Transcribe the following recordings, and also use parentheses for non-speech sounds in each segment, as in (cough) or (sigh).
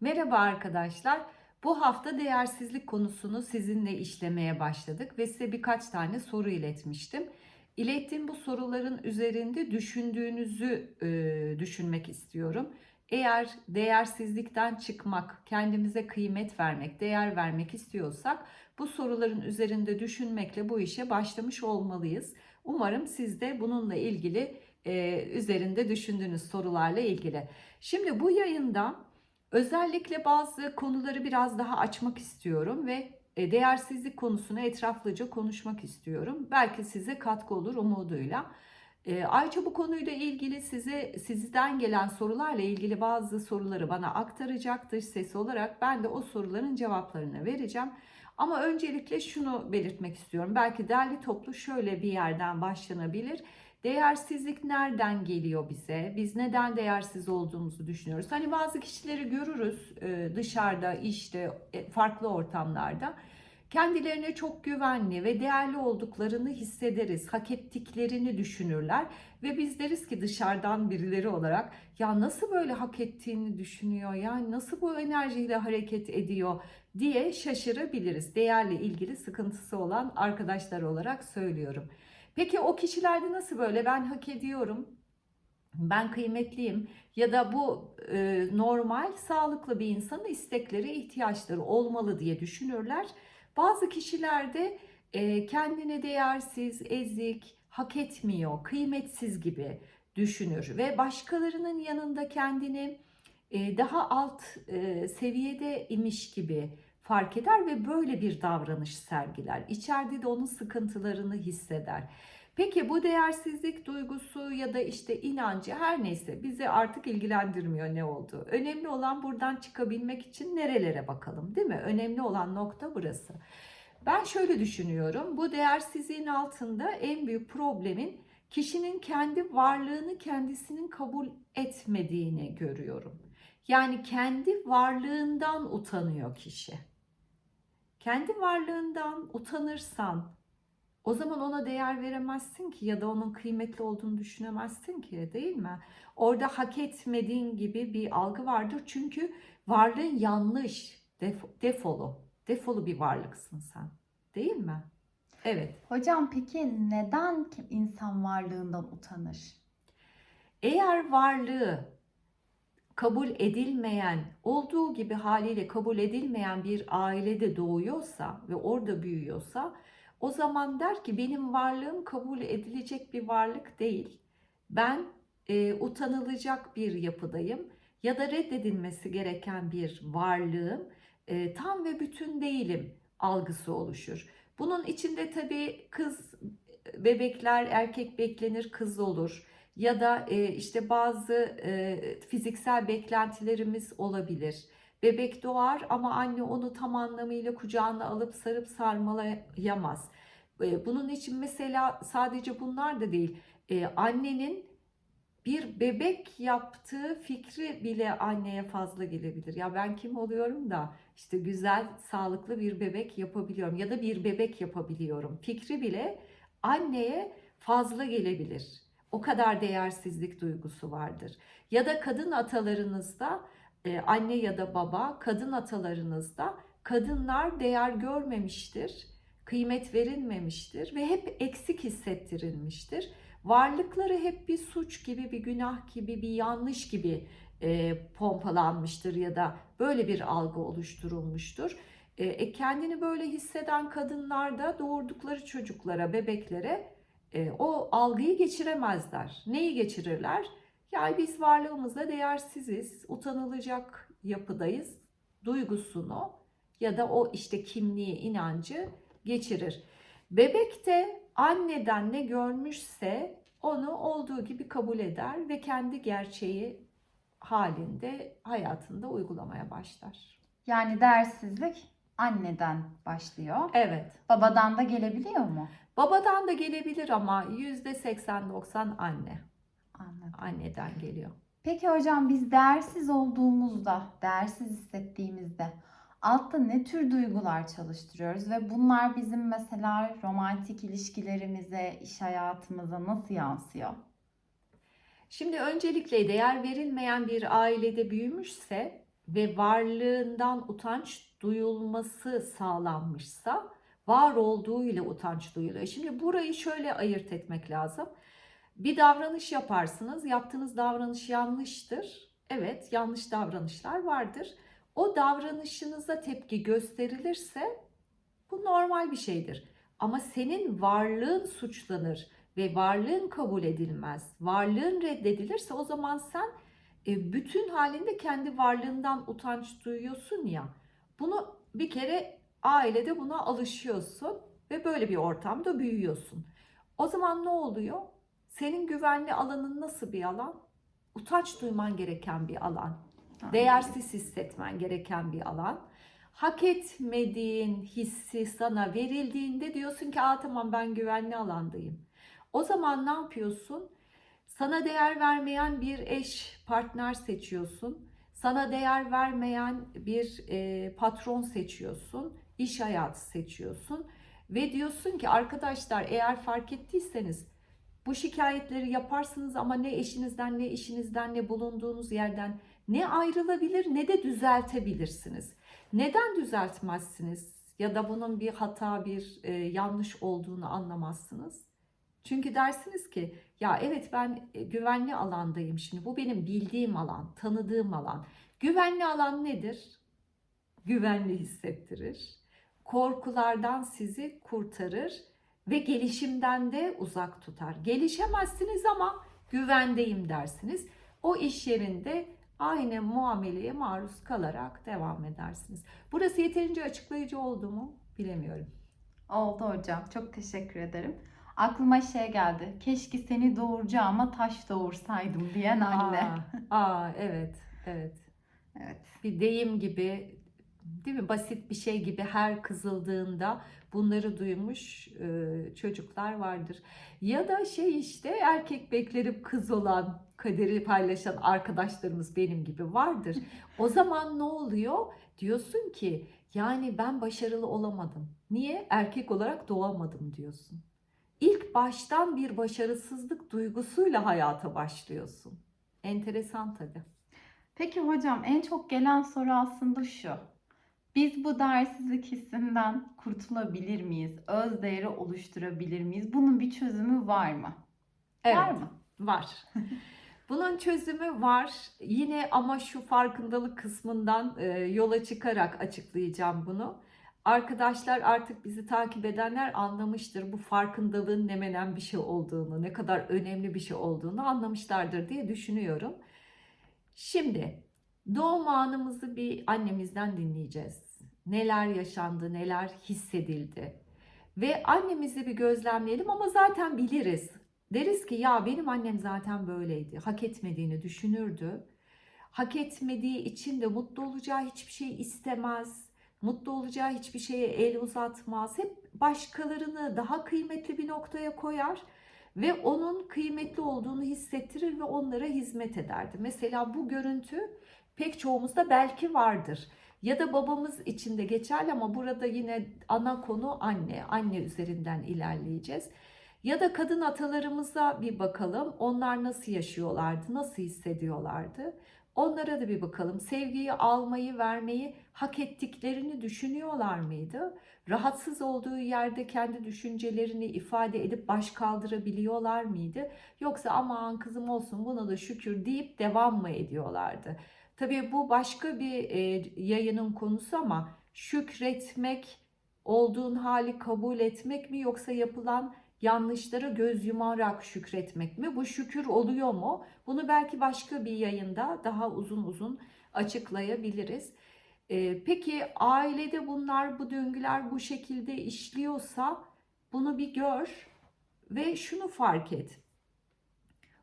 Merhaba arkadaşlar. Bu hafta değersizlik konusunu sizinle işlemeye başladık ve size birkaç tane soru iletmiştim. İlettiğim bu soruların üzerinde düşündüğünüzü e, düşünmek istiyorum. Eğer değersizlikten çıkmak, kendimize kıymet vermek, değer vermek istiyorsak bu soruların üzerinde düşünmekle bu işe başlamış olmalıyız. Umarım siz de bununla ilgili e, üzerinde düşündüğünüz sorularla ilgili. Şimdi bu yayında özellikle bazı konuları biraz daha açmak istiyorum ve e, değersizlik konusunu etraflıca konuşmak istiyorum. Belki size katkı olur umuduyla. E, ayrıca bu konuyla ilgili size sizden gelen sorularla ilgili bazı soruları bana aktaracak dış ses olarak ben de o soruların cevaplarını vereceğim. Ama öncelikle şunu belirtmek istiyorum. Belki derli toplu şöyle bir yerden başlanabilir. Değersizlik nereden geliyor bize? Biz neden değersiz olduğumuzu düşünüyoruz? Hani bazı kişileri görürüz e, dışarıda, işte e, farklı ortamlarda. Kendilerine çok güvenli ve değerli olduklarını hissederiz. Hak ettiklerini düşünürler ve biz deriz ki dışarıdan birileri olarak ya nasıl böyle hak ettiğini düşünüyor ya nasıl bu enerjiyle hareket ediyor diye şaşırabiliriz. Değerle ilgili sıkıntısı olan arkadaşlar olarak söylüyorum. Peki o kişilerde nasıl böyle ben hak ediyorum, ben kıymetliyim ya da bu e, normal, sağlıklı bir insanın istekleri, ihtiyaçları olmalı diye düşünürler. Bazı kişilerde e, kendini değersiz, ezik, hak etmiyor, kıymetsiz gibi düşünür ve başkalarının yanında kendini e, daha alt e, seviyede imiş gibi fark eder ve böyle bir davranış sergiler. İçeride de onun sıkıntılarını hisseder. Peki bu değersizlik duygusu ya da işte inancı her neyse bizi artık ilgilendirmiyor ne oldu. Önemli olan buradan çıkabilmek için nerelere bakalım değil mi? Önemli olan nokta burası. Ben şöyle düşünüyorum. Bu değersizliğin altında en büyük problemin kişinin kendi varlığını kendisinin kabul etmediğini görüyorum. Yani kendi varlığından utanıyor kişi. Kendi varlığından utanırsan o zaman ona değer veremezsin ki ya da onun kıymetli olduğunu düşünemezsin ki değil mi? Orada hak etmediğin gibi bir algı vardır. Çünkü varlığın yanlış, def- defolu, defolu bir varlıksın sen. Değil mi? Evet. Hocam peki neden insan varlığından utanır? Eğer varlığı kabul edilmeyen, olduğu gibi haliyle kabul edilmeyen bir ailede doğuyorsa ve orada büyüyorsa o zaman der ki benim varlığım kabul edilecek bir varlık değil. Ben e, utanılacak bir yapıdayım ya da reddedilmesi gereken bir varlığım. E, tam ve bütün değilim algısı oluşur. Bunun içinde tabii kız bebekler erkek beklenir kız olur ya da e, işte bazı e, fiziksel beklentilerimiz olabilir. Bebek doğar ama anne onu tam anlamıyla kucağına alıp sarıp sarmalayamaz. E, bunun için mesela sadece bunlar da değil. E, annenin bir bebek yaptığı fikri bile anneye fazla gelebilir. Ya ben kim oluyorum da işte güzel, sağlıklı bir bebek yapabiliyorum ya da bir bebek yapabiliyorum. Fikri bile anneye fazla gelebilir. O kadar değersizlik duygusu vardır. Ya da kadın atalarınızda anne ya da baba kadın atalarınızda kadınlar değer görmemiştir, kıymet verilmemiştir ve hep eksik hissettirilmiştir. Varlıkları hep bir suç gibi, bir günah gibi, bir yanlış gibi e, pompalanmıştır ya da böyle bir algı oluşturulmuştur. E, e, kendini böyle hisseden kadınlar da doğurdukları çocuklara, bebeklere e, o algıyı geçiremezler. Neyi geçirirler? Yani biz varlığımızda değersiziz, utanılacak yapıdayız duygusunu ya da o işte kimliği, inancı geçirir. Bebek de anneden ne görmüşse onu olduğu gibi kabul eder ve kendi gerçeği halinde hayatında uygulamaya başlar. Yani değersizlik anneden başlıyor. Evet. Babadan da gelebiliyor mu? Babadan da gelebilir ama %80-90 anne. Anladım. Anneden geliyor. Peki hocam biz değersiz olduğumuzda, değersiz hissettiğimizde altta ne tür duygular çalıştırıyoruz ve bunlar bizim mesela romantik ilişkilerimize, iş hayatımıza nasıl yansıyor? Şimdi öncelikle değer verilmeyen bir ailede büyümüşse ve varlığından utanç duyulması sağlanmışsa var olduğuyla utanç duyuluyor. Şimdi burayı şöyle ayırt etmek lazım. Bir davranış yaparsınız. Yaptığınız davranış yanlıştır. Evet, yanlış davranışlar vardır. O davranışınıza tepki gösterilirse bu normal bir şeydir. Ama senin varlığın suçlanır ve varlığın kabul edilmez. Varlığın reddedilirse o zaman sen e, bütün halinde kendi varlığından utanç duyuyorsun ya. Bunu bir kere ailede buna alışıyorsun ve böyle bir ortamda büyüyorsun. O zaman ne oluyor? Senin güvenli alanın nasıl bir alan? Utanç duyman gereken bir alan. Değersiz hissetmen gereken bir alan. Hak etmediğin hissi sana verildiğinde diyorsun ki Aa, tamam ben güvenli alandayım. O zaman ne yapıyorsun? Sana değer vermeyen bir eş, partner seçiyorsun. Sana değer vermeyen bir e, patron seçiyorsun. iş hayatı seçiyorsun. Ve diyorsun ki arkadaşlar eğer fark ettiyseniz bu şikayetleri yaparsınız ama ne eşinizden ne işinizden ne bulunduğunuz yerden ne ayrılabilir ne de düzeltebilirsiniz. Neden düzeltmezsiniz ya da bunun bir hata bir e, yanlış olduğunu anlamazsınız? Çünkü dersiniz ki ya evet ben e, güvenli alandayım şimdi bu benim bildiğim alan, tanıdığım alan. Güvenli alan nedir? Güvenli hissettirir. Korkulardan sizi kurtarır ve gelişimden de uzak tutar. Gelişemezsiniz ama güvendeyim dersiniz. O iş yerinde aynı muameleye maruz kalarak devam edersiniz. Burası yeterince açıklayıcı oldu mu bilemiyorum. Oldu hocam. Çok teşekkür ederim. Aklıma şey geldi. Keşke seni doğuracağıma taş doğursaydım diyen anne. Aa, aa, evet, evet. Evet. Bir deyim gibi, değil mi? Basit bir şey gibi her kızıldığında bunları duymuş e, çocuklar vardır. Ya da şey işte erkek beklerip kız olan, kaderi paylaşan arkadaşlarımız benim gibi vardır. O zaman ne oluyor? Diyorsun ki yani ben başarılı olamadım. Niye? Erkek olarak doğamadım diyorsun. İlk baştan bir başarısızlık duygusuyla hayata başlıyorsun. Enteresan tabii. Peki hocam en çok gelen soru aslında şu. Biz bu değersizlik hissinden kurtulabilir miyiz? Öz değeri oluşturabilir miyiz? Bunun bir çözümü var mı? Var mı? Var. (laughs) Bunun çözümü var. Yine ama şu farkındalık kısmından e, yola çıkarak açıklayacağım bunu. Arkadaşlar artık bizi takip edenler anlamıştır bu farkındalığın ne menen bir şey olduğunu, ne kadar önemli bir şey olduğunu anlamışlardır diye düşünüyorum. Şimdi doğum anımızı bir annemizden dinleyeceğiz. Neler yaşandı, neler hissedildi. Ve annemizi bir gözlemleyelim ama zaten biliriz. Deriz ki ya benim annem zaten böyleydi. Hak etmediğini düşünürdü. Hak etmediği için de mutlu olacağı hiçbir şey istemez. Mutlu olacağı hiçbir şeye el uzatmaz. Hep başkalarını daha kıymetli bir noktaya koyar ve onun kıymetli olduğunu hissettirir ve onlara hizmet ederdi. Mesela bu görüntü pek çoğumuzda belki vardır. Ya da babamız için de geçerli ama burada yine ana konu anne. Anne üzerinden ilerleyeceğiz. Ya da kadın atalarımıza bir bakalım. Onlar nasıl yaşıyorlardı, nasıl hissediyorlardı? Onlara da bir bakalım. Sevgiyi almayı, vermeyi hak ettiklerini düşünüyorlar mıydı? Rahatsız olduğu yerde kendi düşüncelerini ifade edip baş kaldırabiliyorlar mıydı? Yoksa aman kızım olsun buna da şükür deyip devam mı ediyorlardı? Tabii bu başka bir e, yayının konusu ama şükretmek, olduğun hali kabul etmek mi yoksa yapılan yanlışlara göz yumarak şükretmek mi? Bu şükür oluyor mu? Bunu belki başka bir yayında daha uzun uzun açıklayabiliriz. Ee, peki ailede bunlar, bu döngüler bu şekilde işliyorsa bunu bir gör ve şunu fark et.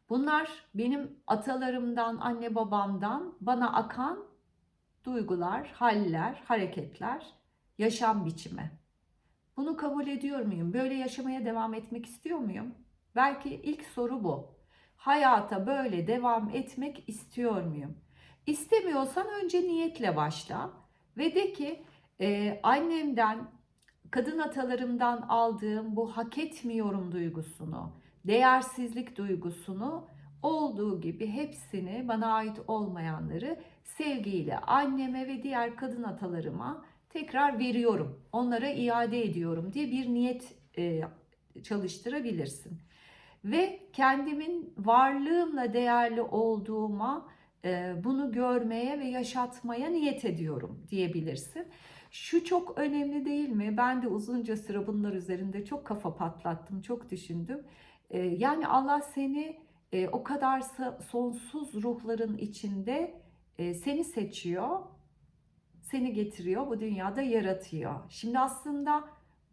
Bunlar benim atalarımdan, anne babamdan bana akan duygular, haller, hareketler, yaşam biçimi. Bunu kabul ediyor muyum? Böyle yaşamaya devam etmek istiyor muyum? Belki ilk soru bu. Hayata böyle devam etmek istiyor muyum? İstemiyorsan önce niyetle başla ve de ki e, annemden, kadın atalarımdan aldığım bu hak etmiyorum duygusunu, değersizlik duygusunu olduğu gibi hepsini bana ait olmayanları sevgiyle anneme ve diğer kadın atalarıma tekrar veriyorum. Onlara iade ediyorum diye bir niyet e, çalıştırabilirsin. Ve kendimin varlığımla değerli olduğuma e, bunu görmeye ve yaşatmaya niyet ediyorum diyebilirsin. Şu çok önemli değil mi? Ben de uzunca süre bunlar üzerinde çok kafa patlattım, çok düşündüm. E, yani Allah seni e, o kadar sonsuz ruhların içinde e, seni seçiyor, seni getiriyor, bu dünyada yaratıyor. Şimdi aslında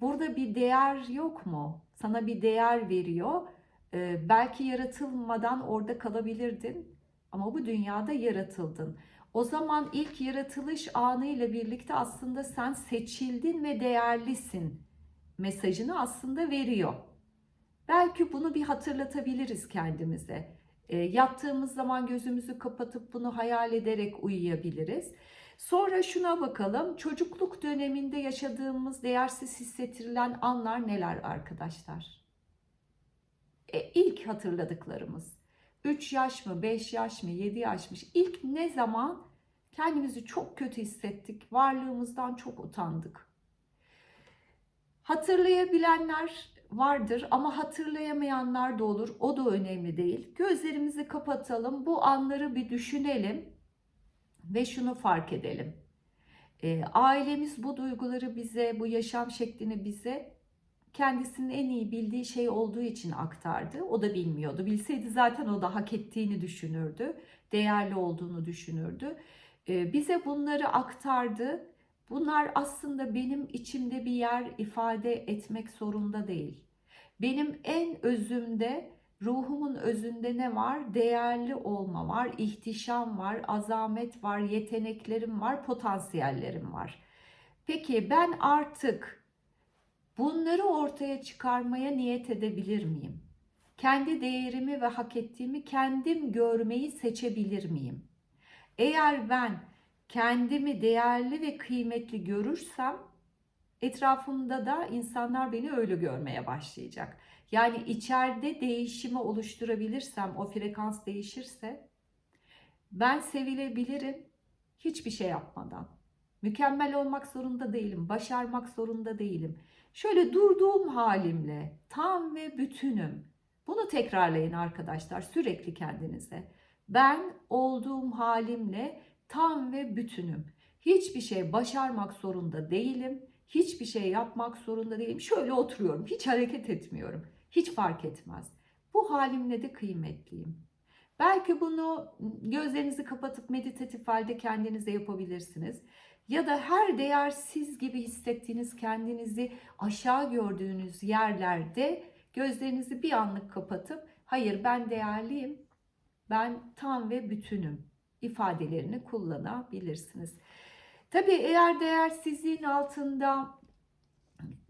burada bir değer yok mu? Sana bir değer veriyor. E, belki yaratılmadan orada kalabilirdin ama bu dünyada yaratıldın. O zaman ilk yaratılış anıyla birlikte aslında sen seçildin ve değerlisin mesajını aslında veriyor. Belki bunu bir hatırlatabiliriz kendimize. E, yattığımız zaman gözümüzü kapatıp bunu hayal ederek uyuyabiliriz. Sonra şuna bakalım. Çocukluk döneminde yaşadığımız değersiz hissettirilen anlar neler arkadaşlar? E, ilk hatırladıklarımız. 3 yaş mı, 5 yaş mı, 7 yaş mı? İlk ne zaman kendimizi çok kötü hissettik, varlığımızdan çok utandık. Hatırlayabilenler vardır ama hatırlayamayanlar da olur. O da önemli değil. Gözlerimizi kapatalım, bu anları bir düşünelim ve şunu fark edelim. E, ailemiz bu duyguları bize, bu yaşam şeklini bize kendisinin en iyi bildiği şey olduğu için aktardı. O da bilmiyordu. Bilseydi zaten o da hak ettiğini düşünürdü. Değerli olduğunu düşünürdü. E, bize bunları aktardı. Bunlar aslında benim içimde bir yer ifade etmek zorunda değil. Benim en özümde, ruhumun özünde ne var? Değerli olma var, ihtişam var, azamet var, yeteneklerim var, potansiyellerim var. Peki ben artık bunları ortaya çıkarmaya niyet edebilir miyim? Kendi değerimi ve hak ettiğimi kendim görmeyi seçebilir miyim? Eğer ben kendimi değerli ve kıymetli görürsem etrafımda da insanlar beni öyle görmeye başlayacak. Yani içeride değişimi oluşturabilirsem, o frekans değişirse ben sevilebilirim hiçbir şey yapmadan. Mükemmel olmak zorunda değilim, başarmak zorunda değilim. Şöyle durduğum halimle tam ve bütünüm. Bunu tekrarlayın arkadaşlar sürekli kendinize. Ben olduğum halimle tam ve bütünüm. Hiçbir şey başarmak zorunda değilim. Hiçbir şey yapmak zorunda değilim. Şöyle oturuyorum. Hiç hareket etmiyorum. Hiç fark etmez. Bu halimle de kıymetliyim. Belki bunu gözlerinizi kapatıp meditatif halde kendinize yapabilirsiniz. Ya da her değersiz gibi hissettiğiniz kendinizi aşağı gördüğünüz yerlerde gözlerinizi bir anlık kapatıp hayır ben değerliyim. Ben tam ve bütünüm ifadelerini kullanabilirsiniz. Tabii eğer değersizliğin altında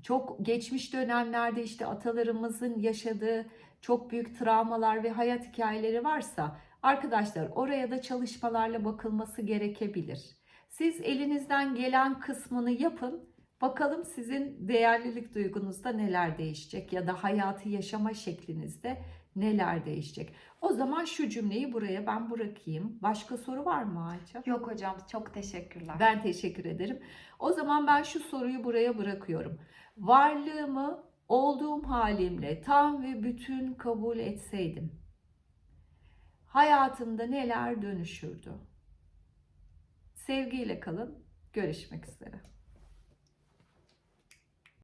çok geçmiş dönemlerde işte atalarımızın yaşadığı çok büyük travmalar ve hayat hikayeleri varsa arkadaşlar oraya da çalışmalarla bakılması gerekebilir. Siz elinizden gelen kısmını yapın. Bakalım sizin değerlilik duygunuzda neler değişecek ya da hayatı yaşama şeklinizde neler değişecek. O zaman şu cümleyi buraya ben bırakayım. Başka soru var mı Ayça? Yok hocam çok teşekkürler. Ben teşekkür ederim. O zaman ben şu soruyu buraya bırakıyorum. Varlığımı olduğum halimle tam ve bütün kabul etseydim hayatımda neler dönüşürdü? Sevgiyle kalın. Görüşmek üzere.